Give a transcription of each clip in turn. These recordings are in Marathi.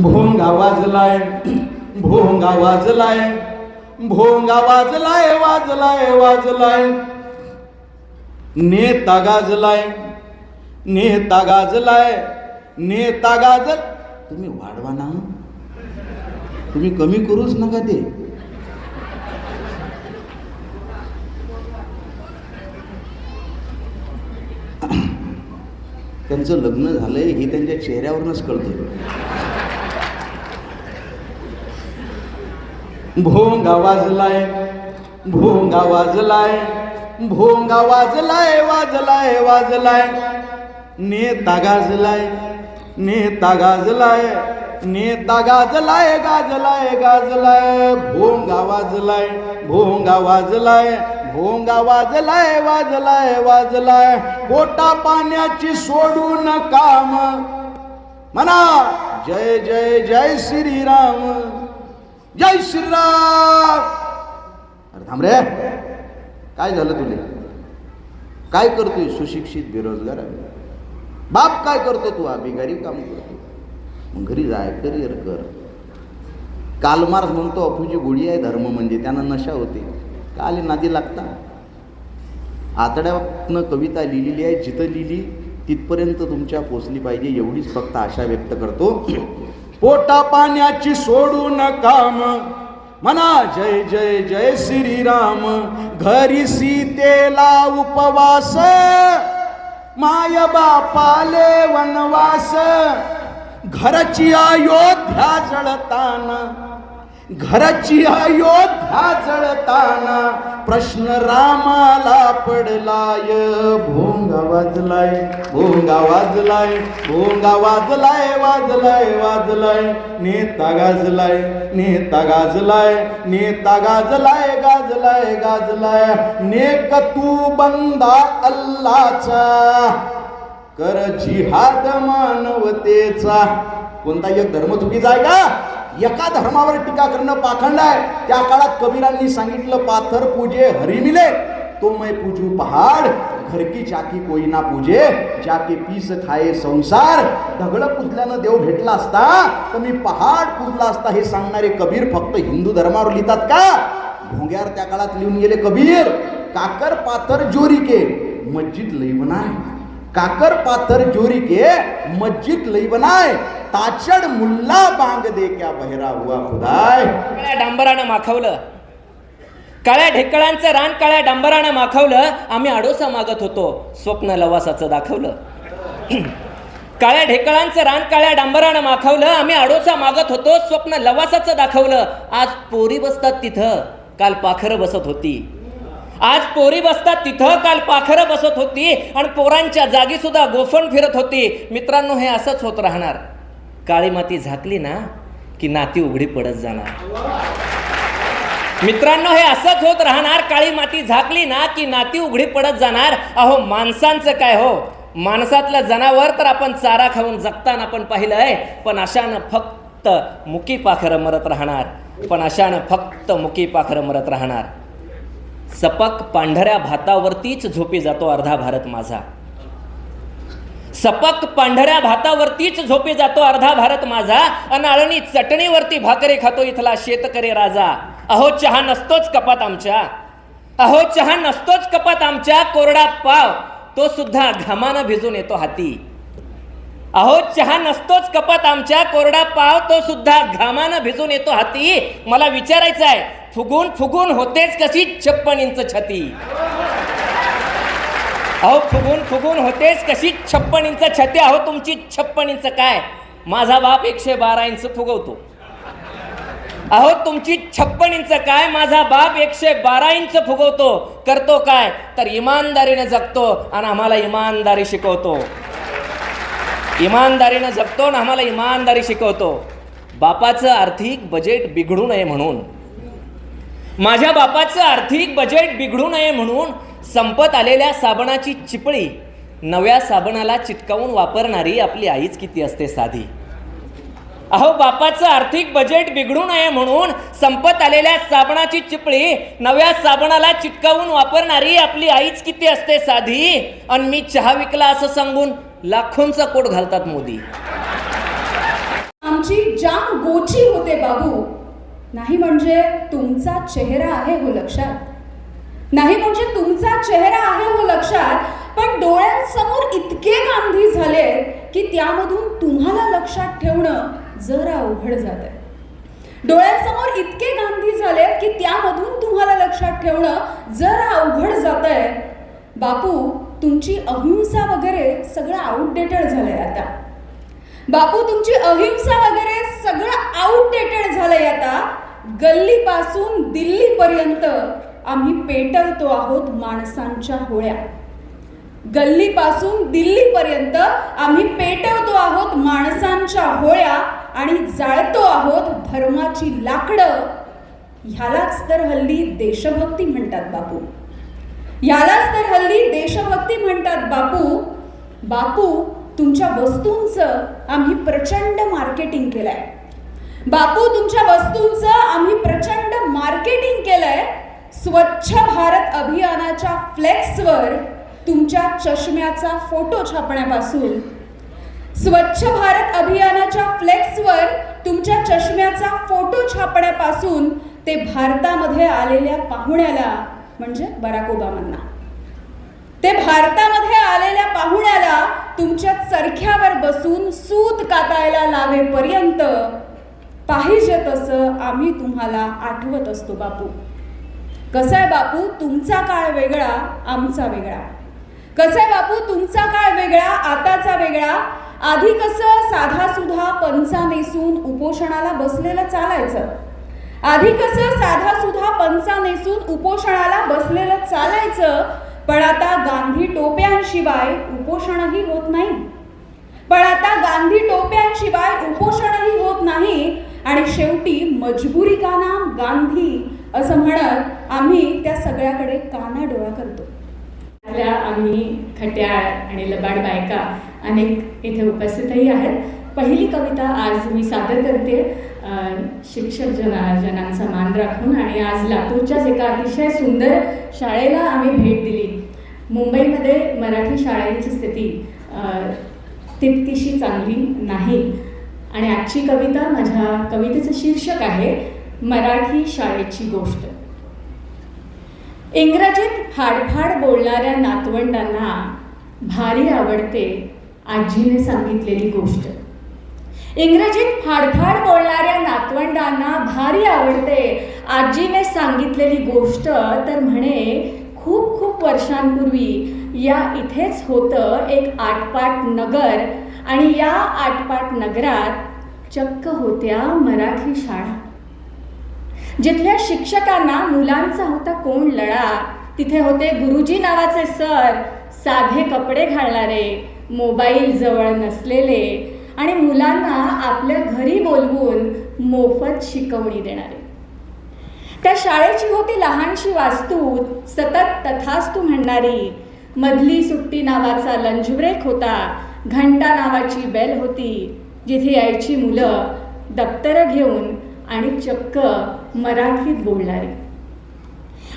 भोंगा वाजलाय भोंगा वाजलाय भोंगा वाजलाय वाजलाय वाजलाय. नेता गाजलाय नेता गाजलाय नेता गाजल. तुम्ही वाढवा ना. तुम्ही कमी करूच नका ते. त्यांचं लग्न झालंय हे त्यांच्या चेहऱ्यावरूनच कळतं भोंगा वाजलाय भोंगा वाजलाय भोंगा वाजलाय वाजलाय वाजलाय. नेता गाजलाय नेता गाजलाय नेता गाजलाय गाजलाय गाजलाय. भोंगा वाजलाय भोंगा वाजलाय भोंगा वाजलाय वाजलाय वाजलाय. पोटा पाण्याची सोडून काम. म्हणा जय जय जय श्रीराम. जय श्रीराम! अरे थांब रे. काय झालं तुले? काय करतोय सुशिक्षित बेरोजगार? आहे बाप काय करतो तू? हा बेकारी काम करतो. मग घरी जाय करिअर कर. कालमार्स म्हणतो अफूची गोळी आहे धर्म म्हणजे. त्यांना नशा होते. काल नादी लागता? आतड्यातनं कविता लिहिलेली आहे. जिथं लिहिली तिथपर्यंत तुमच्या पोचली पाहिजे. एवढीच फक्त आशा व्यक्त करतो. पोटा पाण्याची सोडून काम म्हणा जय जय जय श्रीराम. घरी सीतेला उपवास. माय बापाले वनवास. घरची अयोध्या जळताना घरची अयोध्या जळताना प्रश्न रामाला पडलाय. भोंगा वाजलाय भोंगा वाजलाय भोंगा वाजलाय वाजलाय वाजलाय. नेता गाजलाय नेता गाजलाय नेता गाजलाय गाजलाय गाजलाय. नेक तू बंदा अल्लाचा कर जिहाद मानवतेचा. कोणता एक धर्म चुकीचा आहे का? एका धर्मावर टीका करणं पाखंड आहे. त्या काळात कबीरांनी सांगितलं पाथर पूजे हरी मिले. तो मैं पूजू पहाड घरकी चाकी कोईना पूजे. जाके पीस खाये संसार. दगड पुजल्यानं देव भेटला असता तर मी पहाड पुजला असता हे सांगणारे कबीर फक्त हिंदू धर्मावर लिहितात का? भोंग्यावर त्या काळात लिहून गेले कबीर काकर पाथर जोरी के मस्जिद लई बनाय काकर पाथर जोरी के मस्जिद लई बनाय ताचड मुल्ला बांग दे क्या बहरा हुआ खुदाय. काळ्या डांबरानं माखवलं. काळ्या ढेकळांचं रान काळ्या डांबरानं माखवलं. आम्ही आडोसा मागत होतो. स्वप्न लवासाचं दाखवलं. काळ्या ढेकळांचं रान काळ्या डांबरानं माखवलं. आम्ही आडोसा मागत होतो. स्वप्न लवासाचं दाखवलं. आज पोरी बसतात तिथं. काल पाखरं बसत होती. आज पोरी बसतात तिथं. काल पाखरं बसत होती. आणि पोरांच्या जागी सुद्धा गोफण फिरत होती. मित्रांनो हे असंच होत राहणार. काळी माती झाकली ना की नाती उघडी पडत जाणार. मित्रांनो हे असंच होत राहणार. काळी माती झाकली ना की नाती उघडी पडत जाणार. अहो माणसांचं काय हो? माणसातलं जनावर तर आपण चारा खाऊन जगताना आपण पाहिलं आहे. पण अशानं फक्त मुकी पाखरं मरत राहणार. पण अशानं फक्त मुकी पाखरं मरत राहणार. सपक पांढऱ्या भातावरतीच झोपी जातो अर्धा भारत माझा. सपक पांढऱ्या भातावरतीच झोपी जातो अर्धा भारत माझा अनाळणी चटणीवरती भाकरी खातो इथला शेतकरी राजा. अहो चहा नसतोच कपात आमच्या. अहो चहा नसतोच कपात आमच्या कोरडा पाव. तो सुद्धा घामानं भिजून येतो हाती. अहो चहा नसतोच कपात आमच्या कोरडा पाव. तो सुद्धा घामानं भिजून येतो हाती. मला विचारायचं आहे फुगून फुगून होतेच कशी छप्पन इंच छती? अहो फुगून फुगून होतेच कशी? छप्पन इंच छते अहो तुमची. छप्पन इंच काय? माझा बाप एकशे बारा इंच फुगवतो. अहो तुमची छप्पन इंच काय? माझा बाप एकशे बारा इंच फुगवतो. करतो काय? तर इमानदारीने जगतो आणि आम्हाला इमानदारी शिकवतो. इमानदारीनं जगतो आणि आम्हाला इमानदारी शिकवतो. बापाचं आर्थिक बजेट बिघडू नये म्हणून. माझ्या बापाचं आर्थिक बजेट बिघडू नये म्हणून संपत आलेल्या साबणाची चिपळी नव्या साबणाला चिटकावून वापरणारी आपली आईच किती असते साधी. अहो बापाचं आर्थिक बजेट बिघडू नये म्हणून संपत आलेल्या साबणाची चिपळी नव्या साबणाला चिटकावून वापरणारी आपली आईच किती असते साधी? आणि मी चहा विकला असं सांगून लाखोंचा कोट घालतात मोदी. आमची जाम गोची होते बाबू. नाही म्हणजे तुमचा चेहरा आहे हो लक्षात? नाही म्हणजे तुमचा चेहरा आहे हो लक्षात पण डोळ्यांसमोर इतके गांधी झाले की त्यामधून तुम्हाला लक्षात ठेवणं जरा अवघड जात आहे डोळ्यांसमोर इतके गांधी झाले की त्यामधून तुम्हाला लक्षात ठेवणं जरा अवघड जात आहे बापू तुमची अहिंसा वगैरे सगळं आउटडेटेड झालंय आता. बापू तुमची अहिंसा वगैरे सगळं आउटडेटेड झालंय आता. गल्लीपासून दिल्लीपर्यंत आम्ही पेटवतो आहोत माणसांच्या होळ्या. गल्लीपासून दिल्लीपर्यंत आम्ही पेटवतो आहोत माणसांच्या होळ्या आणि जाळतो आहोत धर्माची लाकडं. ह्यालाच तर हल्ली देशभक्ती म्हणतात बापू. ह्यालाच तर हल्ली देशभक्ती म्हणतात बापू. बापू तुमच्या वस्तूंचं आम्ही प्रचंड मार्केटिंग केलंय. बापू तुमच्या वस्तूंचं आम्ही प्रचंड मार्केटिंग केलंय. स्वच्छ भारत अभियानाच्या फ्लेक्सवर तुमच्या चष्म्याचा फोटो छापण्यापासून. स्वच्छ भारत अभियानाच्या फ्लेक्सवर तुमच्या चष्म्याचा फोटो छापण्यापासून ते भारतामध्ये आलेल्या पाहुण्याला म्हणजे बराक ओबामांना. ते भारतामध्ये आलेल्या पाहुण्याला तुमच्या चरख्यावर बसून सूत कातायला लावेपर्यंत पाहिजे तसं आम्ही तुम्हाला आठवत असतो बापू. कसं आहे बापू? तुमचा काळ वेगळा आमचा वेगळा. कसं आहे बापू? तुमचा काळ वेगळा आताचा वेगळा. आधी कसं साधा सुधा पंचा नेसून उपोषणाला बसलेलं चालायचं? आधी कसं साधा सुधा पंचा नेसून उपोषणाला बसलेलं चालायचं? पण आता गांधी टोप्यांशिवाय उपोषणही होत नाही. पण आता गांधी टोप्यांशिवाय उपोषणही होत नाही. आणि शेवटी मजबुरी का नाम गांधी असं म्हणत आम्ही त्या सगळ्याकडे काना डोळा करतो. आपल्या आम्ही खट्याळ आणि लबाड बायका अनेक इथे उपस्थितही आहेत. पहिली कविता आज मी सादर करते शिक्षक जना जनांचा मान राखून आणि आज लातूरच्याच एका अतिशय सुंदर शाळेला आम्ही भेट दिली. मुंबईमध्ये मराठी शाळेची स्थिती तितकीशी चांगली नाही. आणि आजची कविता माझ्या कवितेचं शीर्षक आहे मराठी शाळेची गोष्ट. इंग्रजीत फाडफाड बोलणाऱ्या नातवंडांना भारी आवडते आजीने सांगितलेली गोष्ट. इंग्रजीत फाडफाड बोलणाऱ्या नातवंडांना भारी आवडते आजीने सांगितलेली गोष्ट तर म्हणे खूप खूप वर्षांपूर्वी या इथेच होतं एक आटपाट नगर आणि या आटपाट नगरात चक्क होत्या मराठी शाळा. जिथल्या शिक्षकांना मुलांचा होता कोण लळा? तिथे होते गुरुजी नावाचे सर साधे कपडे घालणारे मोबाईल जवळ नसलेले आणि मुलांना आपल्या घरी बोलवून मोफत शिकवणी देणारे. त्या शाळेची होती लहानशी वास्तू सतत तथास्तू म्हणणारी. मधली सुट्टी नावाचा लंच ब्रेक होता घंटा नावाची बेल होती जिथे यायची मुलं दप्तरं घेऊन आणि चक्क मराठीत बोलणारे.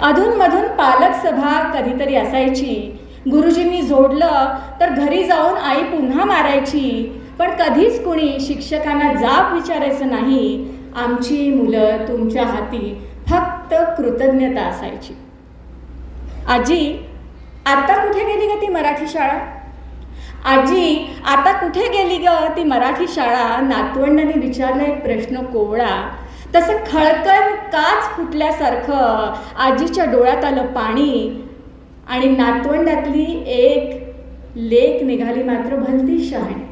अधूनमधून पालक सभा कधीतरी असायची. गुरुजींनी जोडलं तर घरी जाऊन आई पुन्हा मारायची. पण कधीच कुणी शिक्षकांना जाब विचारायचं नाही. आमची मुलं तुमच्या हाती फक्त कृतज्ञता असायची. आजी आता कुठे गेली ग ती मराठी शाळा? आजी आता कुठे गेली ग ती मराठी शाळा? नातवंडाने विचारला एक प्रश्न कोवळा. तसं खळकन काच फुटल्यासारखं आजीच्या डोळ्यात आलं पाणी आणि नातवंडातली एक लेख निघाली मात्र भलती शहाणी.